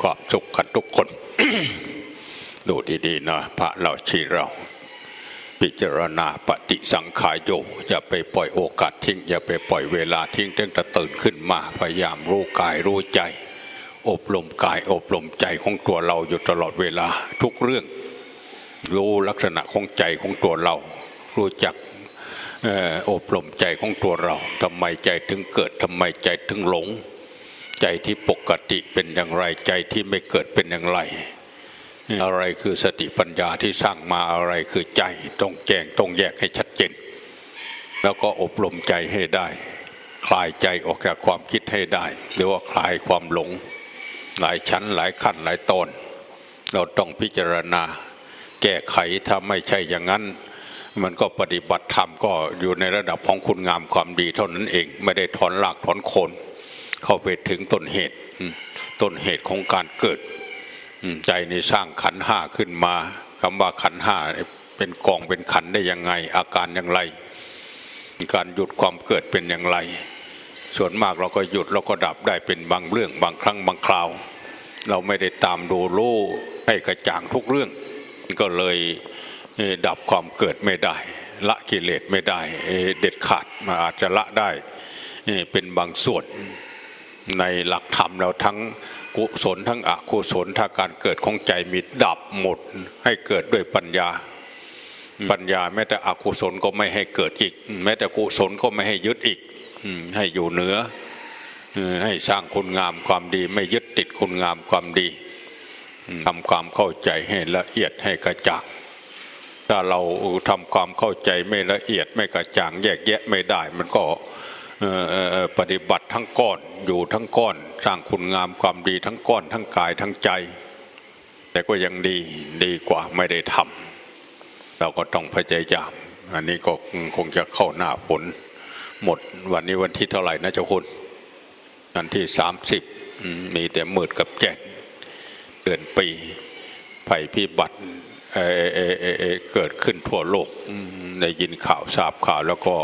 ความสุขกันทุกคน ดูดีๆนะพระเราชีเรา พิจารณาปฏิสังขายโยอย่าไปปล่อยโอกาสทิ้ง อย่าไปปล่อยเวลาทิ้งตั้งแต่ตื่นขึ้นมาพยายามรู้กายรู้ใจ อบรมกายอบรมใจของตัวเราอยู่ตลอดเวลาทุกเรื่อง รู้ลักษณะของใจของตัวเรา รู้จักอออบรมใจของตัวเราทำไมใจถึงเกิดทำไมใจถึงหลง ใจที่ปกติเป็นอย่างไร ใจที่ไม่เกิดเป็นอย่างไร อะไรคือสติปัญญาที่สร้างมาอะไรคือใจต้องแจงต้องแยกให้ชัดเจน แล้วก็อบรมใจให้ได้ คลายใจออกจากความคิดให้ได้ หรือว่าคลายความหลง หลายชั้นหลายขั้นหลายตอนเราต้องพิจารณา แก้ไขถ้าไม่ใช่อย่างนั้นมันก็ปฏิบัติธรรมก็อยู่ในระดับของคุณงามความดีเท่านั้นเอง ไม่ได้ถอนรากถอนโคน เข้าไปถึงต้นเหตุต้นเหตุของการเกิดอืมใจนี่สร้างขันห้าขึ้นมาคำว่าขันห้าเป็นกองเป็นขันได้ยังไง อาการอย่างไร การหยุดความเกิดเป็นอย่างไร ส่วนมากเราก็หยุดเราก็ดับได้เป็นบางเรื่องบางครั้งบางคราว เราไม่ได้ตามดูรู้ให้กระจ่างทุกเรื่อง ก็เลยดับความเกิดไม่ได้ ละกิเลสไม่ได้เด็ดขาดมาอาจจะละได้เป็นบางส่วน ในหลักธรรมเราทั้งกุศลทั้งอกุศลถ้าการเกิดของใจมีดับหมดให้เกิดด้วยปัญญา ปัญญาแม้แต่อกุศลก็ไม่ให้เกิดอีก แม้แต่กุศลก็ไม่ให้ยึดอีกอืมให้อยู่เหนือเออให้สร้างคุณงามความดี ไม่ยึดติดคุณงามความดีอืมทำความเข้าใจให้ละเอียดให้กระจ่างถ้าเราทำความเข้าใจไม่ละเอียดไม่กระจ่างแยกแยะไม่ได้ มันก็ ปฏิบัติทั้งก้อนอยู่ทั้งก้อน สร้างคุณงามความดีทั้งก้อน ทั้งกายทั้งใจ แต่ก็ยังดีดีกว่าไม่ได้ทำเราก็ต้องพยายามอันนี้ก็คงจะเข้าหน้าฝนหมดวันนี้วันที่เท่าไหร่นะเจ้าคุณวันที่สามสิบมีแต่มืดกับแจ้งเดือนปีภัยพิบัติเเเเเกิดขึ้นทั่วโลกได้ยินข่าวทราบข่าวแล้วก็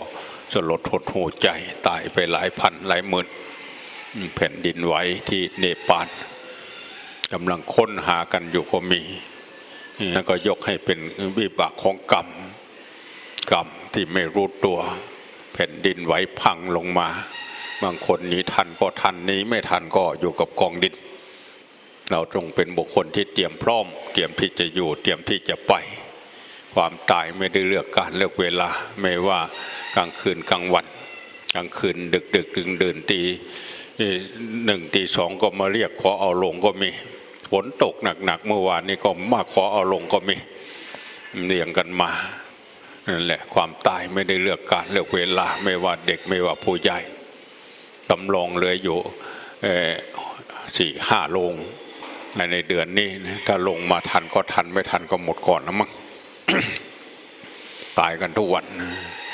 สลดหดหูใจตายไปหลายพันหลายหมื่นแผ่นดินไหวที่เนปาลกำลังค้นหากันอยู่ก็มีแล้วก็ยกให้เป็นวิบากของกรรม กรรมที่ไม่รู้ตัว แผ่นดินไหวพังลงมา บางคนหนี้ทันก็ทันหนี้ไม่ทันก็อยู่กับกองดิน เราจงเป็นบุคคลที่เตรียมพร้อม เตรียมที่จะอยู่เตรียมที่จะไป ความตายไม่ได้เลือกการเลือกเวลา ไม่ว่ากลางคืนกลางวัน กลางคืนดึกดึกดึงเดินตีหนึ่งตีสองก็มาเรียกขอเอาลงก็มีฝนตกหนักๆเมื่อวานนี้ก็มาขอเอาลงก็มีเรียงกันมานั่นแหละความตายไม่ได้เลือกการเลือกเวลา ไม่ว่าเด็กไม่ว่าผู้ใหญ่สำรองเลือยู่สี่ห้าลงในเดือนนี้ถ้าลงมาทันก็ทันไม่ทันก็หมดก่อนนะมั้ง ตายกันทุกวัน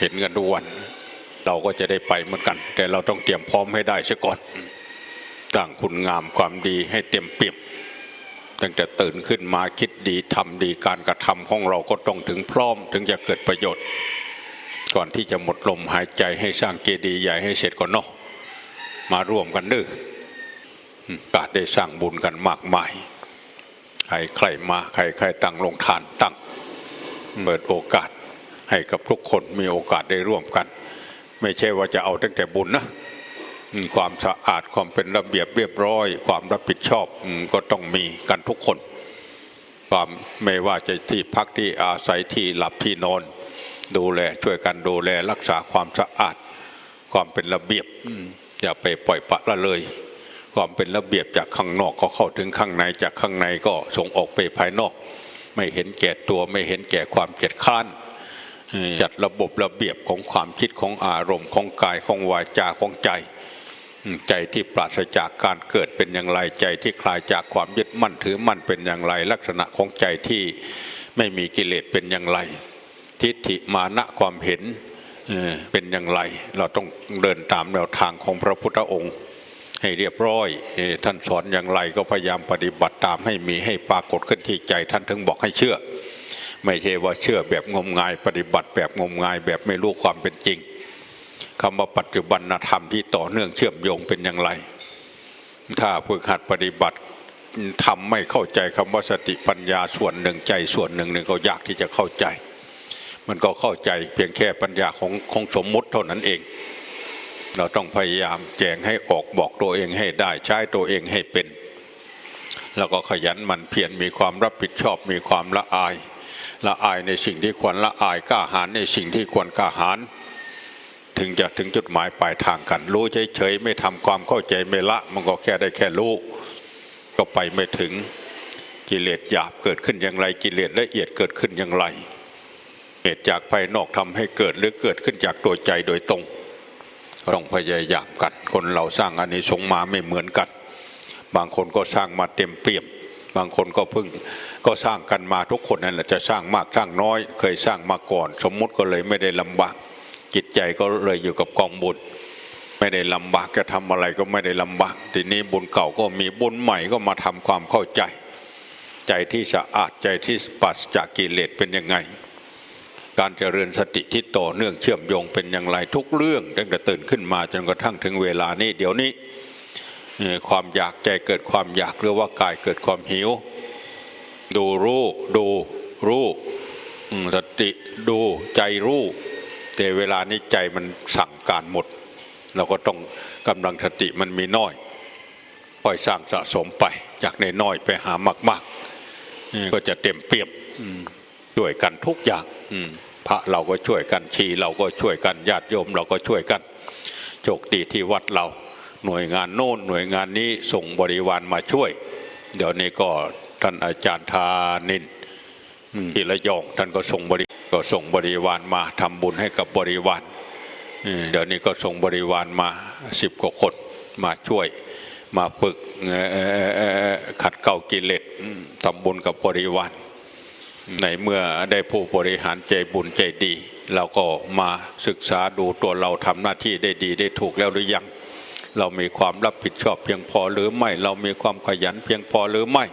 เห็นกันทุกวัน เราก็จะได้ไปเหมือนกัน แต่เราต้องเตรียมพร้อมให้ได้เสียก่อนสร้างคุณงามความดีให้เต็มเปี่ยมตั้งแต่ตื่นขึ้นมาคิดดีทำดีการกระทำของเราก็ต้องถึงพร้อม ถึงจะเกิดประโยชน์ ก่อนที่จะหมดลมหายใจให้สร้างเจดีย์ใหญ่ให้เสร็จก่อนเนาะมาร่วมกันเด้อกาได้สร้างบุญกันมากมาย ใครใครมาใครใครตั้งลงทานตั้ง เปิดโอกาสให้กับทุกคนมีโอกาสได้ร่วมกัน ไม่ใช่ว่าจะเอาตั้งแต่บุญนะความสะอาดความเป็นระเบียบเรียบร้อย ความรับผิดชอบก็ต้องมีกันทุกคน ความไม่ว่าจะที่พักที่อาศัยที่หลับที่นอน ดูแลช่วยกันดูแลรักษาความสะอาด ความเป็นระเบียบอย่าไปปล่อยปะละเลย ความเป็นระเบียบจากข้างนอกก็เข้าถึงข้างในจากข้างในก็ส่งออกไปภายนอก ไม่เห็นแก่ตัวไม่เห็นแก่ความเกียจคร้านจัดระบบระเบียบของความคิดของอารมณ์ของกายของวาจาของใจ ใจที่ปราศจากการเกิดเป็นอย่างไรใจที่คลายจากความยึดมั่นถือมั่นเป็นอย่างไร ลักษณะของใจที่ไม่มีกิเลสเป็นอย่างไร ทิฏฐิมานะความเห็นเป็นอย่างไร เราต้องเดินตามแนวทางของพระพุทธองค์ ให้เรียบร้อย ท่านสอนอย่างไรก็พยายามปฏิบัติตามให้มีให้ปรากฏขึ้นที่ใจท่านถึงบอกให้เชื่อ ไม่ใช่ว่าเชื่อแบบงมงาย ปฏิบัติแบบงมงายแบบไม่รู้ความเป็นจริงคำว่าปัจจุบันธรรมที่ต่อเนื่องเชื่อมโยงเป็นอย่างไร ถ้าฝึกหัดปฏิบัติทำไม่เข้าใจคำว่าสติปัญญาส่วนหนึ่งใจส่วนหนึ่งเนี่ยก็ยากที่จะเข้าใจ มันก็เข้าใจเพียงแค่ปัญญาของของสมมุติเท่านั้นเอง เราต้องพยายามแจงให้ออกบอกตัวเองให้ได้ใช้ตัวเองให้เป็น แล้วก็ขยันหมันเพียรมีความรับผิดชอบมีความละอาย ละอายในสิ่งที่ควรละอายกล้าหาญในสิ่งที่ควรกล้าหาญถึงจะถึงจุดหมายปลายทางกัน รู้เฉยๆไม่ทำความเข้าใจไม่ละ มันก็แค่ได้แค่รู้ก็ไปไม่ถึงกิเลสหยาบเกิดขึ้นอย่างไร กิเลสละเอียดเกิดขึ้นอย่างไรเหตุจากภายนอกทำให้เกิดหรือเกิดขึ้นจากตัวใจโดยตรง ต้องพยายามกันคนเราสร้างอานิสงส์มาไม่เหมือนกัน บางคนก็สร้างมาเต็มเปี่ยม บางคนก็เพิ่งก็สร้างกันมาทุกคนนั่นแหละจะสร้างมากสร้างน้อย เคยสร้างมาก่อน สมมุติก็เลยไม่ได้ลำบากจิตใจก็เลยอยู่กับกองบุญไม่ได้ลำบากจะทำอะไรก็ไม่ได้ลำบากทีนี้บุญเก่าก็มีบุญใหม่ก็มาทำความเข้าใจ ใจที่สะอาดใจที่ปราศจากกิเลสเป็นยังไง การเจริญสติที่ต่อเนื่องเชื่อมโยงเป็นอย่างไรทุกเรื่องตั้งแต่ตื่นขึ้นมาจนกระทั่งถึงเวลานี้เดี๋ยวนี้ความอยากใจเกิดความอยากหรือว่ากายเกิดความหิว ดูรู้ดูรู้สติดูใจรู้แต่เวลานี้ใจมันสั่งการหมด เราก็ต้องกำลังสติมันมีน้อยค่อยสร้างสะสมไป จากในน้อยไปหามาก ๆ ก็จะเต็มเปี่ยม ช่วยกันทุกอย่างอืมพระเราก็ช่วยกันชีเราก็ช่วยกันญาติโยมเราก็ช่วยกันโชคดีที่วัดเรา หน่วยงานโน้นหน่วยงานนี้ส่งบริวารมาช่วย เดี๋ยวนี้ก็ท่านอาจารย์ธานินที่ระยองท่านก็ส่งบริก็ส่งบริวารมาทำบุญให้กับบริวารเออเดี๋ยวนี้ก็ส่งบริวารมาสิบกว่าคนมาช่วยมาฝึกเอ่อเอ่อเอ่อขัดเกลากิเลสอืมทำบุญกับบริวาร ในเมื่อได้ผู้บริหารใจบุญใจดี เราก็มาศึกษาดูตัวเราทำหน้าที่ได้ดีได้ถูกแล้วหรือยัง เรามีความรับผิดชอบเพียงพอหรือไม่ เรามีความขยันเพียงพอหรือไม่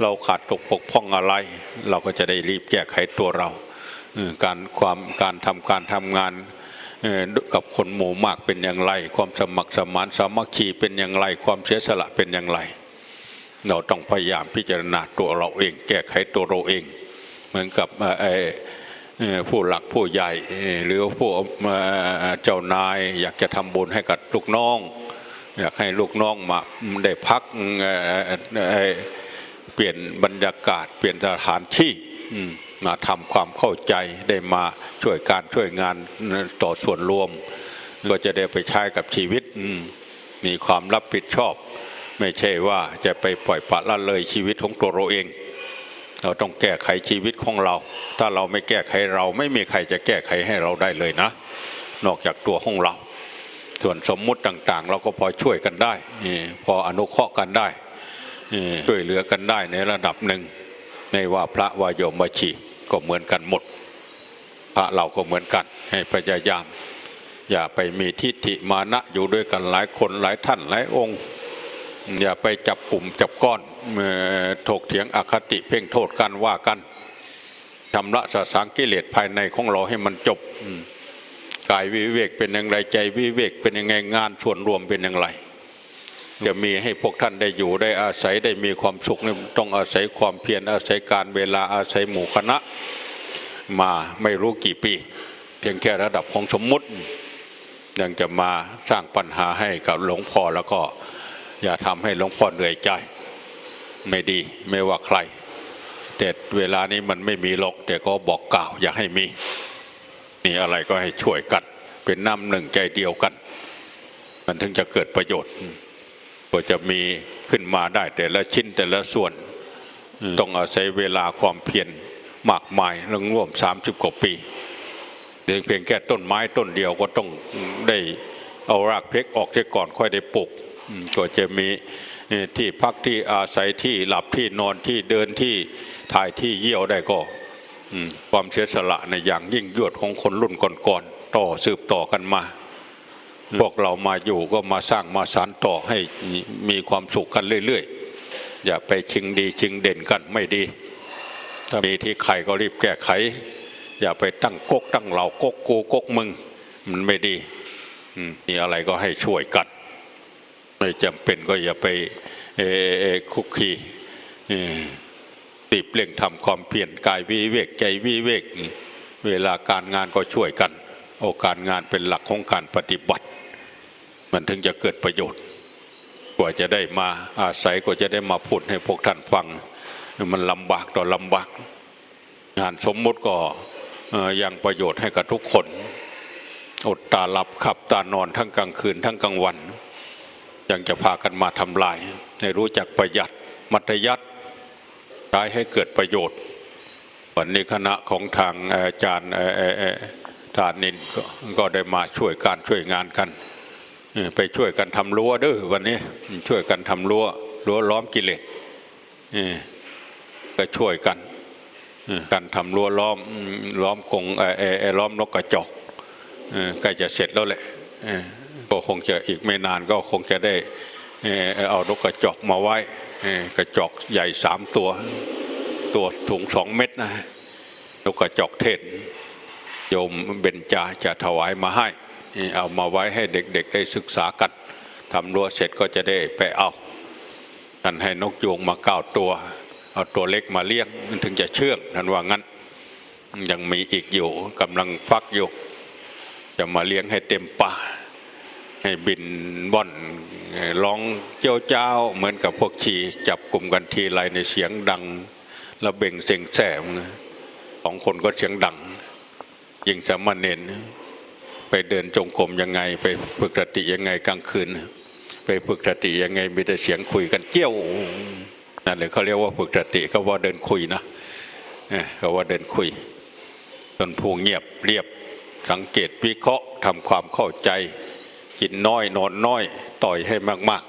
เราขาดตกปกพร่องอะไร เราก็จะได้รีบแก้ไขตัวเรา การความการทำการทำงานกับคนหมู่มากเป็นอย่างไร ความสมัครสมานสามัคคีเป็นอย่างไร ความเสียสละเป็นอย่างไร เราต้องพยายามพิจารณาตัวเราเอง แก้ไขตัวเราเอง เหมือนกับผู้หลักผู้ใหญ่หรือผู้เจ้านาย อยากจะทำบุญให้กับลูกน้อง อยากให้ลูกน้องมาได้พักเปลี่ยนบรรยากาศ เปลี่ยนสถานที่มาทำความเข้าใจได้มาช่วยการช่วยงานต่อส่วนรวม ก็จะได้ไปใช้กับชีวิตมีความรับผิดชอบ ไม่ใช่ว่าจะไปปล่อยปละละเลยชีวิตของตัวเราเอง เราต้องแก้ไขชีวิตของเรา ถ้าเราไม่แก้ไขเราไม่มีใครจะแก้ไขให้เราได้เลยนะ นอกจากตัวของเรา ส่วนสมมุติต่างๆ เราก็พอช่วยกันได้ พออนุเคราะห์กันได้ช่วยเหลือกันได้ในระดับหนึ่งไม่ว่าพระวายโยมวชีก็เหมือนกันหมด พระเราก็เหมือนกัน ให้พยายาม อย่าไปมีทิฏฐิมานะอยู่ด้วยกันหลายคนหลายท่านหลายองค์ อย่าไปจับกลุ่มจับก้อนถกเถียงอคติเพ่งโทษกันว่ากันชำระสสางกิเลสภายในของเราให้มันจบกายวิเวกเป็นอย่างไรใจวิเวกเป็นยังไงงานส่วนรวมเป็นอย่างไรจะมีให้พวกท่านได้อยู่ได้อาศัยได้มีความสุขนี่ต้องอาศัยความเพียรอาศัยการเวลาอาศัยหมู่คณะ มาไม่รู้กี่ปี เพียงแค่ระดับของสมมุติ ยังจะมาสร้างปัญหาให้กับหลวงพ่อแล้วก็ อย่าทำให้หลวงพ่อเหนื่อยใจ ไม่ดีไม่ว่าใคร แต่เวลานี้มันไม่มีหรอกแต่ก็บอกกล่าวอย่าให้มีมีอะไรก็ให้ช่วยกัน เป็นน้ำหนึ่งใจเดียวกัน มันถึงจะเกิดประโยชน์ก็จะมีขึ้นมาได้แต่ละชิ้นแต่ละส่วน ต้องอาศัยเวลาความเพียรมากมายเรื่องร่วม30กว่าปีเพียงเพียงแค่ต้นไม้ต้นเดียวก็ต้องได้เอารากเพกออกเสียก่อนค่อยได้ปลูก ก็จะมีที่พักที่อาศัยที่หลับที่นอนที่เดินที่ถ่ายที่เยี่ยวได้ก็ความเสียสละในอย่างยิ่งยวดของคนรุ่นก่อนๆต่อสืบต่อกันมา พวกเรามาอยู่ก็มาสร้างมาสานต่อให้มีความสุขกันเรื่อยๆ อย่าไปชิงดีชิงเด่นกันไม่ดีถ้ามีที่ใครก็รีบแก้ไข อย่าไปตั้งกกตั้งเหล่ากกกูกกมึง มันไม่ดีมีอะไรก็ให้ช่วยกัน จำเป็นก็อย่าไปเอเอคุกคีตีบเร่งทำความเพียรกายวิเวกใจวิเวก เวลาการงานก็ช่วยกัน โอกาสงานเป็นหลักของการปฏิบัติ มันถึงจะเกิดประโยชน์ กว่าจะได้มาอาศัยกว่าจะได้มาพูดให้พวกท่านฟัง มันลำบากต่อลำบาก งานสมมติก็ยังประโยชน์ให้กับทุกคน อดตาหลับขับตานอนทั้งกลางคืนทั้งกลางวัน ยังจะพากันมาทำลาย ให้รู้จักประหยัดมัธยัติใช้ให้เกิดประโยชน์ วันนี้คณะของทางอาจารย์อ่อเอ่อเอ่อทานนินก็ได้มาช่วยการช่วยงานกัน ไปช่วยกันทำรั้วเด้อวันนี้ช่วยกันทำรั้วรั้วล้อมกิเลสก็ช่วยกันการทำรั้วล้อมล้อมคงเอ่อเอ่อเอ่อล้อมนกกระจอกใกล้จะเสร็จแล้วแหละ ก็คงจะอีกไม่นานก็คงจะได้เออเอานกกระจอกมาไว้กระจอกใหญ่สามตัว ตัวถุงสองเม็ดนะนกกระจอกเทศโยมเบญจาจะถวายมาให้ เอามาไว้ให้เด็กๆ ได้ศึกษากันทำรั้วเสร็จก็จะได้ไปเอาท่านให้นกยูงมาเก้าตัว เอาตัวเล็กมาเลี้ยงถึงจะเชื่องท่านว่างั้น ยังมีอีกอยู่กำลังฟักอยู่จะมาเลี้ยงให้เต็มป่า บินว่อนร้องเจ้าเจ้าเหมือนกับพวกชีจับกลุ่มกันทีไรในเสียงดังแล้วเบ่งเสียงแสบสองคนก็เสียงดัง ยิงสามเณรไปเดินจงกรมยังไง ไปฝึกสติยังไงกลางคืน ไปฝึกสติยังไงมีแต่เสียงคุยกันเจี้ยวนั่นเลยเขาเรียกว่าฝึกสติเขาว่าเดินคุยนะเอ้ยเขาว่าเดินคุยจนผู้เงียบเรียบสังเกตวิเคราะห์ทำความเข้าใจ กินน้อยนอนน้อย ต่อยให้มาก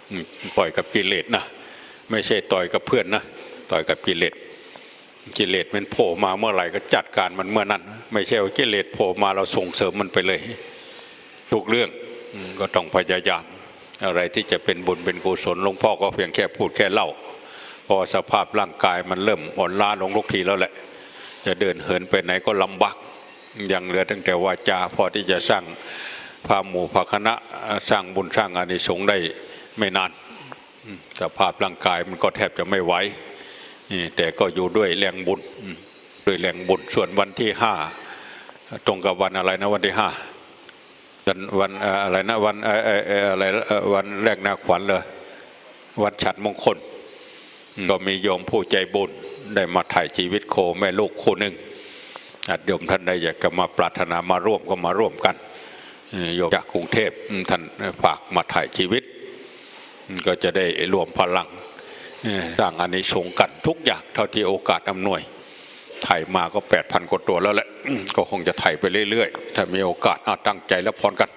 ๆ ต่อยกับกิเลสนะไม่ใช่ต่อยกับเพื่อนนะต่อยกับกิเลสกิเลสมันโผล่มาเมื่อไหร่ก็จัดการมันเมื่อนั้น ไม่ใช่ว่ากิเลสโผล่มาเราส่งเสริมมันไปเลย ทุกเรื่องก็ต้องพยายาม อะไรที่จะเป็นบุญเป็นกุศลหลวงพ่อก็เพียงแค่พูดแค่เล่าพราะสภาพร่างกายมันเริ่มอ่อนล้าลงทุกทีแล้วแหละ จะเดินเหินไปไหนก็ลำบากยังเหลือตั้งแต่วาจาพอที่จะสร้าง พาหมู่พาคณะสร้างบุญสร้างอานิสงส์ได้ไม่นาน สภาพร่างกายมันก็แทบจะไม่ไหวนี่แต่ก็อยู่ด้วยแรงบุญด้วยแรงบุญส่วนวันที่ห้าตรงกับวันอะไรนะวันที่ห้าวันอะไรนะวันอะไรวันแรกนาขวัญเลยวันฉัดมงคล ก็มีโยมผู้ใจบุญได้มาถ่ายชีวิตโคแม่ลูกคู่หนึ่งอาจโยมท่านใดอยากจะมาปรารถนามาร่วมก็มาร่วมกัน โยมจากกรุงเทพท่านฝากมาถ่ายชีวิต ก็จะได้รวมพลังสร้างอันนี้สงกันทุกอย่างเท่าที่โอกาสอำนวยถ่ายมาก็แปดพันกว่าตัวแล้วแหละก็คงจะถ่ายไปเรื่อยๆ ถ้ามีโอกาสอาตั้งใจแล้วพรกัน